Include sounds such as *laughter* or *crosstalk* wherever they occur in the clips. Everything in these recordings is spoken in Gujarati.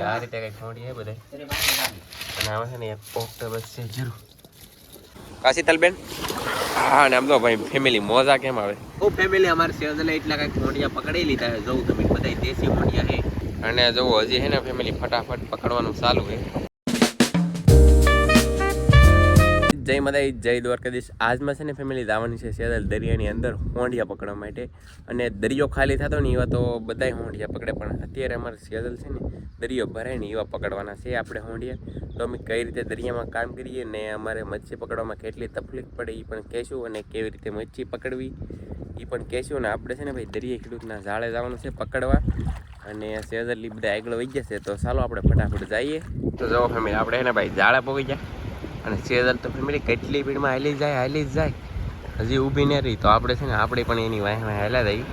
એટલે આ રીતે કઈ ખોડી હે બધે અને આમાં છે ને એક ઓક્ટોબસ છે જરૂર કાશીતલબેન? હા ને આમ તો ભાઈ ફેમિલી મોજા કેમ આવે? ઓ ફેમિલી અમારે સેજલે એટલા કઈ ખોડિયા પકડી લીધા છે. જોઉં તમે બધા દેશી મોડિયા હે અને જો હજી હે ને ફેમિલી ફટાફટ પકડવાનું ચાલુ છે. જય મદાઈ જય દ્વારકાધીશ. આજમાં છે ને ફેમિલી જવાની છે સેદલ દરિયાની અંદર હોંડિયા પકડવા માટે. અને દરિયો ખાલી થતો ને એવા તો બધાય હોંડિયા પકડે, પણ અત્યારે અમારે સેદલ છે ને દરિયો ભરાય ને એવા પકડવાના છે આપણે હોંડિયા. તો અમે કઈ રીતે દરિયામાં કામ કરીએ ને અમારે મચ્છી પકડવામાં કેટલી તકલીફ પડે એ પણ કહેશું અને કેવી રીતે મચ્છી પકડવી એ પણ કહેશું. અને આપણે છે ને ભાઈ દરિયા ખેડૂતના ઝાડે જવાનું છે પકડવા. અને એ બધા આગળ વહી જશે તો ચાલો આપણે ફટાફટ જઈએ. તો જવો ફેમિલી આપણે એને ને ભાઈ ઝાડા પગી જાય અને સેજલ તો ફેમિલી કેટલી ભીડમાં હાલી જાય હાલી જ જાય. હજી ઊભી ન રહી. તો આપણે છે ને આપણે પણ એની વાહ વાહ હાલ્યા રહી.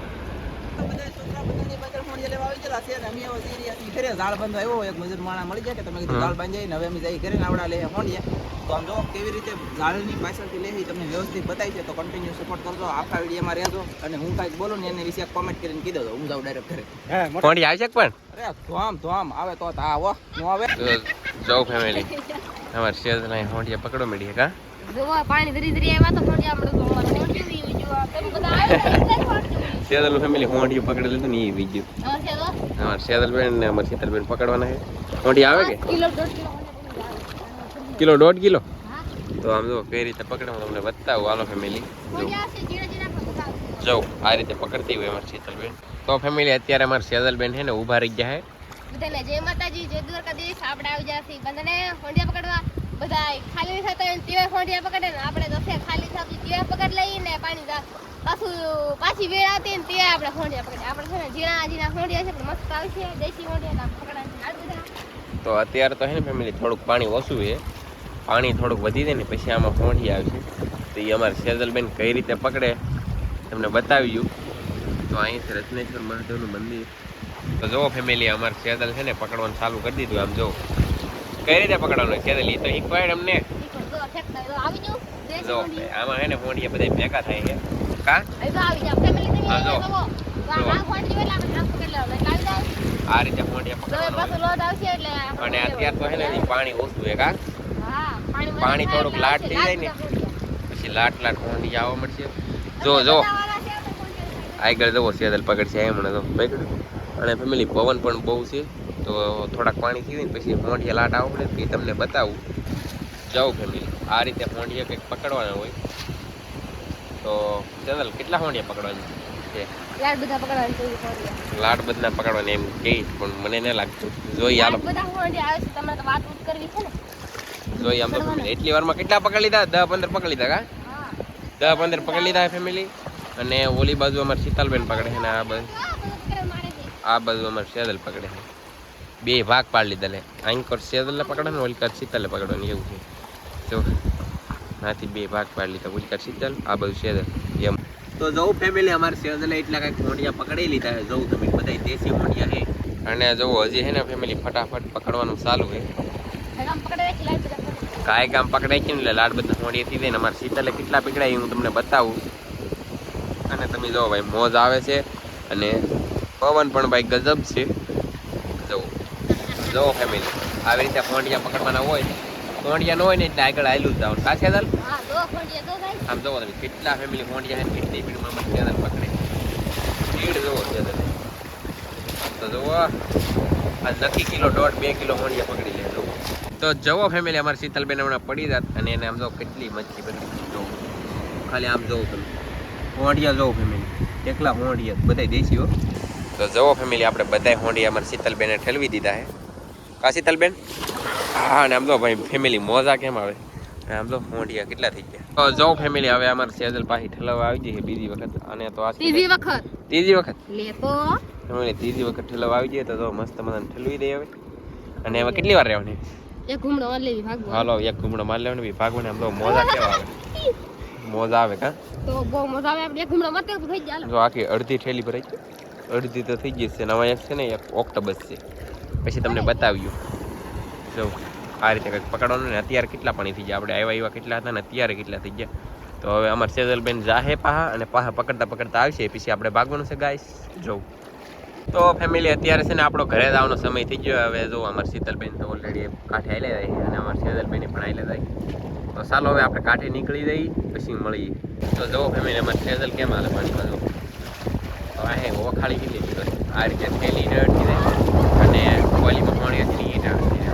ઝાડ બંધ આવ્યો એક મજૂર માણા મળી જાય કે તમે ઝાડ બાંધી જાય ને અમે જઈ ઘરે આવડા લે હોંડિયા તો કેવી રીતે ઝાડની પાછળથી લે તમને વ્યવસ્થિત બતાવી છે તો કન્ટિન્યુ સપોર્ટ કરજો. આખા વિડીયોમાં રહેજો અને હું કાંઈક બોલું ને એને વિશે કોમેન્ટ કરીને કીધો હું જાઉં ડાયરેક્ટ ઘરે. કોણ આવી છે પણ? અરે ધોમ ધોમ આવે તો તા આવે. ફેમિલી અમારે સેજલ અહીં હોંડિયા પકડો મેળીએ કા? પાણી ધરી ધરી આવ્યા તો હોંડિયા સેજલ ફેમિલી હોંડિયું પકડી લીધું. ને એ બીજું અમારે સેદલબેન ને અમારે શીતલ બેન પકડવાના છે. હોંડિયા આવે કે? કિલો દોઢ કિલો તો આમ જો કઈ રીતે પકડવાનું તમને બતાવું. હાલો ફેમિલી જો. આ રીતે પકડતી હોય અમારી શીતલબેન તો ફેમિલી અત્યારે અમારે સેજલબેન છે ને ઊભા રહી ગયા છે. બધાને જય માતાજી, જય દ્વારકાધીશ. આપણે આવી છીએ બધાને હોંડિયા પકડવા. બધા ખાલી થતા હોય ને તેવાય હોંડિયા પકડે ને આપણે દસે ખાલી થતી તેવાય પકડ લઈને પાણી પાછું પાછી વેળ આવતી ને તે આપણે હોંડિયા પકડે આપણે છે ને જીણા જીણા હોંડિયા છે, પણ મસ્ત આવશે દેશી હોંડિયા તો પકડવાની તો અત્યારે તો હે ને ફેમિલી થોડુંક પાણી ઓછું છે. પાણી થોડુંક વધી જાય ને પછી આમાં હોંડી આવશે. તો એ અમારે સેજલબેન કઈ રીતે પકડે, તમને બતાવ્યું તો અહીં રત્નેશ્વર મહાદેવનું મંદિર. તો જુઓ ફેમિલી અમારે સેદલ છે ને પકડવાનું ચાલુ કરી દીધું આમ જો. કઈ રીતે પકડવાનું સેદલ એ તો શીખવાડ અમને. જો આમાં છે ને હોંડિયા બધા ભેગા થાય છે. કા? હા, જો. આ રીતે હોંડિયા પકડવાનું અને અત્યારે તો છે ને પાણી ઓછું છે કા? પાણી થોડુંક લાટ થઈ જાય ને. પછી લાટ લાટ હોંડી આવવા મળશે. જો જો. આગળ જવો સેદલ પકડશે એમણે તો. પકડ્યું. અને ફેમિલી પવન પણ બહુ છે. તો થોડાક પાણી થઈ જાય પછી હોંડિયા લાટ આવડે એ તમને બતાવું. જાઉં ફેમિલી આ રીતે હોંડિયા કંઈક પકડવાના હોય. તો ચેનલ કેટલા હોંડિયા પકડવાની છે? લાડ બધા પકડવાની લાટ બધા પકડવાની એમ કે પણ મને ન લાગતું. જોઈ આલો લાડ બધા હોંડિયા આવે છે તમારે વાત ઉત કરવી છે ને. જોઈ આમ તો ફેમિલી એટલી વારમાં કેટલા પકડી લીધા? દસ પંદર પકડી લીધા કા? હા. દસ પંદર પકડી લીધા ફેમિલી અને ઓલી બાજુ અમારે શીતલબેન પકડે છે ને આ બાજુ. આ બાજુ અમારે સેદલ પકડે છે. બે ભાગ પાડી લીધા લે. અહીં સેદલ સેદલને પકડે ને ઓલી કર શીતલને પકડવાની એવું છે. જો નાથી બે ભાગ પાડી લીધા. ઓલી કર શીતલ આ બાજુ સેદલ એમ. તો જવું ફેમિલી અમારે સેદલે એટલા કાંઈક મોડિયા પકડી લીધા છે. જવું તમે બધા દેશી મોડિયા છે. અને જવું હજી છે ને ફેમિલી ફટાફટ પકડવાનું ચાલુ છે. કાંઈ કામ પકડાય છે ને લાડ બધા મોડીએથી થઈ જાય અમારે શીતલે કેટલા પકડાય હું તમને બતાવું. અને તમે જો ભાઈ મોજ આવે છે. અને પવન પણ ભાઈ ગજબ છે. જુઓ. જો ફેમિલી આવી રીતે ફોંડિયા પકડવાના હોય. ફોંડિયા ન હોય ને એટલે આગળ આયલું જ આવું કાશે દલ આમ જવો તમે કેટલા ફેમિલી ફોંડિયા છે કેટલી ભીડમાં મને સેદલ પકડે. ભીડ જોવો સેદલ તો જુઓ આ નક્કી કિલો દોઢ બે કિલો ફોંડિયા પકડી લે જુઓ. તો જવો ફેમિલી અમારી શીતલબેન હમણાં પડી જાત અને એને આમ જો કેટલી મચ્છી પકડી જો ખાલી આમ જવું તમે. હોંડિયા જવું ફેમિલી એકલા હોંડિયા બધાય દેશી હો. તો જવો ફેમિલી આપણે બધાય હોંડિયા અમારે શીતલબેને ઠેલવી દીધા છે કા શીતલબેન? હા અને આમ તો ભાઈ ફેમિલી મોજા કેમ આવે? આમ તો હોંડિયા કેટલા થઈ ગયા. તો જવો ફેમિલી હવે અમારે સેજલ પાછી ઠેલવા આવી જઈએ બીજી વખત. અને તો આ ત્રીજી વખત? ત્રીજી વખત? લે તો. ફેમિલી ત્રીજી વખત ઠેલવા આવી જઈએ તો જો મસ્ત મજાને ઠેલવી દઈએ હવે. અને હવે કેટલી વાર રહેવાની? એક ઘૂમડો માર લેવી ભાગવા. હાલો એક ઘૂમડો માર લેવાનો બી ભાગવાને આમ તો મોજા કેવા આવે? *laughs* મોજા આવે કા? તો બહુ મજા આવે આપણે એક ઘૂમડો મતે તો થઈ જાય જો આખી અડધી ઠેલી ભરાઈ ગઈ. અડધી તો થઈ ગઈ છે, નવા એક છે ને, એક ઓક્ટોબસ છે. પછી તમને બતાવ્યું. જો, આ રીતે કંઈક પકડવાનું ને અત્યારે કેટલા પાણી થઈ ગયા? આપણે આવ્યા આવ્યા કેટલા હતા ને, અત્યારે કેટલા થઈ ગયા? તો હવે અમારે સેજલબેન જાહે પાહા અને પાહા પકડતા પકડતા આવશે. પછી આપણે ભાગવાનું છે ગાઈસ જોઉં તો ફેમિલી અત્યારે છે ને, આપણો ઘરે જવાનો સમય થઈ ગયો. હવે જો, અમારે શીતલબેન તો ઓલરેડી કાંઠે આવી જાય અને અમારે શીતલબેન પણ આવી લેતા તો ચાલો, હવે આપણે કાંઠે નીકળી જઈએ, પછી મળીએ. તો જો ફેમિલી અમારે શેઝલ કેમ હાલે પાણીમાં? જો. તો આ હે ઓખાળી કેટલી દીધો આ રીતે થેલી અટકી જાય અને કોલીમાં પાણી હતી ઈટ જાય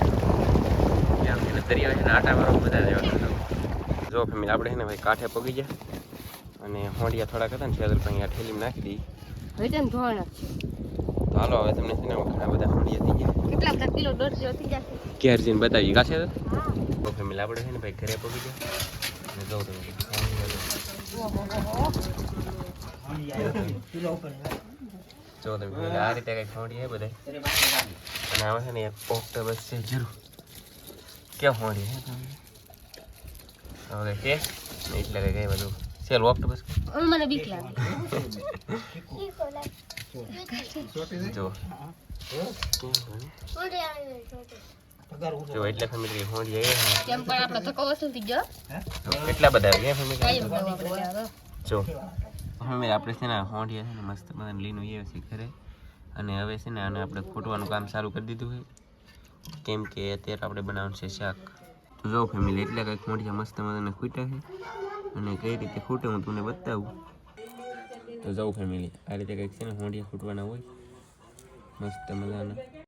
આમ એને દરિયા છે ને આટા મારો બધા જવા આવે જો ફેમિલી આપણે છે ને ભાઈ કાંઠે પગી જાય અને હોંડિયા થોડાક હતા ને પણ અહીંયા થેલી નાખી દઈએ હવે ધોવાના તો હાલો હવે તમને છે ને ઘણા બધા હોંડિયા થઈ ગયા. કેટલા બધા કિલો દોઢસો થઈ જશે? ઘેર જઈને બતાવી કાશે તો. ફેમિલી આપણે છે ને ભાઈ ઘરે પગી જાય અને જવું તમે જો તમે આ રીતે કઈ હોંડી હે બધા અને આવે છે ને એક ઓક્ટોબર છે જીરું ક્યાં હોંડી હે તમે? હવે કે? એટલે કંઈ કઈ બધું. સેલ ઓક્ટોબર મને બીક લાગે. જો. જો એટલે ફેમિલી હોંડી આવી કેમ પણ આપણો ધક્કો વસૂલ થઈ ગયો કેટલા બધા આવી ફેમિલી જો. હવે આપણે છે ને હોંઢિયા છે ને મસ્ત મજાને લીન આવીએ છે ઘરે. અને હવે છે ને આને આપણે ખૂટવાનું કામ ચાલુ કરી દીધું છે. કેમ કે અત્યારે આપણે બનાવવાનું છે શાક. તો જો ફેમિલી એટલે કંઈક હોંડિયા મસ્ત મજાને ખૂટ્યા છે. અને કઈ રીતે ખૂટે હું તમને બતાવું. તો જવું ફેમિલી આ રીતે કંઈક છે ને હોંડિયા ખૂટવાના હોય. મસ્ત મજાના.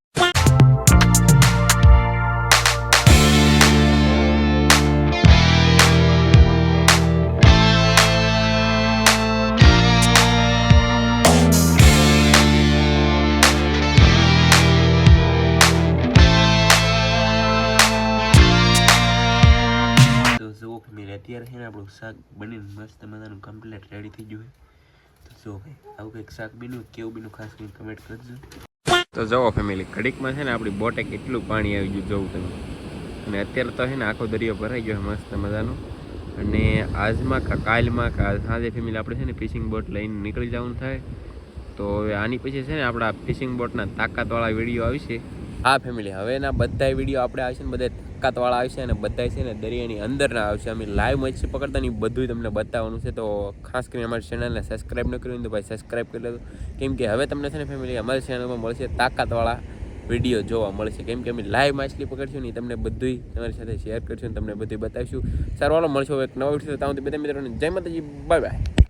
આપણું શાક બનીને મસ્ત મજાનું કમ્પ્લીટ રેડી થઈ ગયું તો જો ભાઈ, આવું કંઈક શાક બીનું કેવું બીનું ખાસ કરીને કમેન્ટ કરજો. તો જવો ફેમિલી ઘડીકમાં છે ને આપણી બોટે કેટલું પાણી આવી ગયું જવું તમે. અને અત્યારે તો છે ને આખો દરિયો ભરાઈ ગયો મસ્ત મજાનો. અને આજમાં કા, કાલમાં કા, સાંજે ફેમિલી આપણે છે ને ફિશિંગ બોટ લઈને નીકળી જવાનું થાય. તો હવે આની પછી છે ને આપણા ફિશિંગ બોટના તાકાતવાળા વીડિયો આવશે. હા ફેમિલી હવેના બધા વીડિયો આપણે આવશે ને બધા તાકાતવાળા આવશે અને બધા છે ને દરિયાની અંદરના આવશે. અમે લાઈવ મચ્છી પકડતા ને બધું તમને બતાવવાનું છે. તો ખાસ કરીને અમારી ચેનલને સબસ્ક્રાઈબ ન કર્યું તો ભાઈ સબસ્ક્રાઈબ કરી લેજો. કેમ કે હવે તમને છે ને ફેમિલી અમારી ચેનલમાં મળશે તાકાતવાળા વીડિયો જોવા મળશે. કેમ કે અમે લાઈવ માછલી પકડશું ને તમને બધુંય તમારી સાથે શેર કરશું તમને બધું બતાવીશું. સારું મળશો એક નવો વીડિયો તો બધા મિત્રોને જય માતાજી. Bye bye